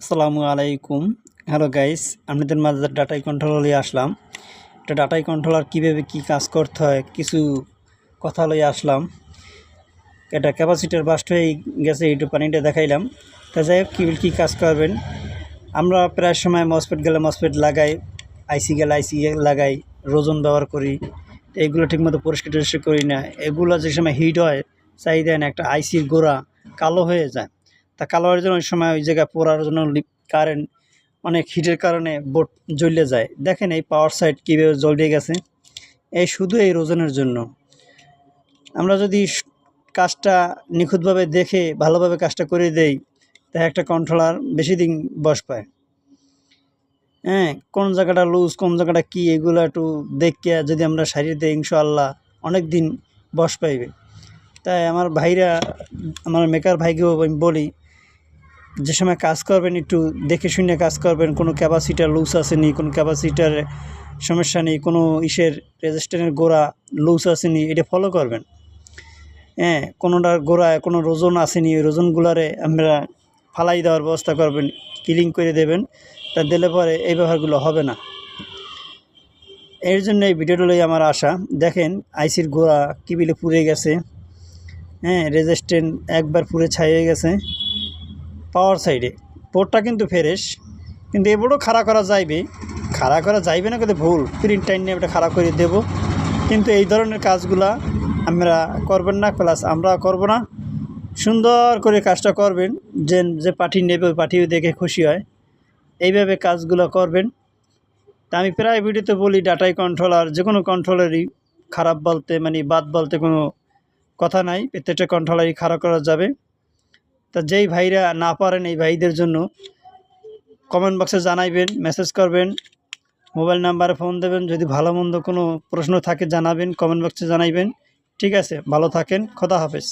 আসসালামু আলাইকুম। Hello guys আপনাদের মাঝে ডাটাই কন্ট্রোলার নিয়ে আসলাম। এটা ডাটাই কন্ট্রোলার কীভাবে কী কাজ করতে হয়, কিছু কথা লইয়ে আসলাম। এটা ক্যাপাসিটার বাস্ট হয়ে গেছে, একটু পানিটা দেখাইলাম। তা যাই হোক, কী কী কাজ করবেন? আমরা প্রায় সময় মসপেট গেলে মসপেট লাগাই আইসি গেলে আইসি লাগাই, রোজন ব্যবহার করি। এগুলো ঠিকমতো পরিষ্কার টরিষ্কার করি না। এগুলো যে সময় হিট হয় চাই দেন একটা আইসির গোড়া কালো হয়ে যায়। তা কালো জন্য ওই সময় ওই জায়গায় পোড়ার জন্য কারেন্ট অনেক হিটের কারণে বোট জ্বলে যায়। দেখেন এই পাওয়ার সাইড কীভাবে জ্বলে গেছে। এই শুধু এই রোজনের জন্য। আমরা যদি কাজটা নিখুঁতভাবে দেখে ভালোভাবে কাজটা করে দেই তা একটা কন্ট্রোলার বেশি দিন বস পায়। হ্যাঁ কোন জায়গাটা লুজ কোন জায়গাটা কী, এগুলো একটু দেখে যদি আমরা সারিয়ে দিই, ইনশাআল্লাহ অনেক দিন বস পাইবে। তাই আমার ভাইরা, আমার মেকার ভাইকেও আমি বলি যে সময় কাজ করবেন, একটু দেখে শুনে কাজ করবেন, কোনো ক্যাপাসিটার লুজ আসেনি কোনো ক্যাপাসিটার সমস্যা নেই, কোনো ইসের রেজিস্ট্যান্টের গোড়া লুজ আসেনি এটা ফলো করবেন। হ্যাঁ কোনোটার গোড়ায় কোনো রোজন আসেনি ওই রোজনগুলারে আমরা ফালাই দেওয়ার ব্যবস্থা করবেন কিলিং করে দেবেন, তা দিলে পরে এই ব্যবহারগুলো হবে না। এর জন্য এই ভিডিওটা লই আমার আশা। দেখেন, আইসির গোড়া কিবিলে পুড়ে গেছে। হ্যাঁ রেজিস্ট্যান্ট একবার পুড়ে ছাই হয়ে গেছে। পাওয়ার সাইডে। পোর্টটা কিন্তু ফ্রেশ। কিন্তু এ বোর্ডও খাড়া করা যাইবে। খাড়া করা যাইবে না, কিন্তু ভুল। প্রিন্ট টাইম নিয়ে এটা খাড়া করে দেব। কিন্তু এই ধরনের কাজগুলা আমরা করবেন না, প্লাস আমরা করব না। সুন্দর করে কাজটা করবেন। যে যে পার্টি নেবে, ওই পার্টিও দেখে খুশি হয়। এইভাবে কাজগুলো করবেন। তা আমি প্রায় ভিডিওতে বলি, ডাটাই কন্ট্রোলার, যে কোনো কন্ট্রোলারই খারাপ বলতে মানে বাদ বলতে কোনো কথা নাই। প্রত্যেকটা কন্ট্রোলারই খারাপ করা যাবে। তা যেই ভাইরা না পারেন এই ভাইদের জন্য কমেন্ট বক্সে জানাইবেন মেসেজ করবেন মোবাইল নাম্বারে ফোন দেবেন, যদি ভালো মন্দ কোনো প্রশ্ন থাকে জানাবেন কমেন্ট বক্সে জানাইবেন। ঠিক আছে, ভালো থাকেন, খোদা হাফেজ।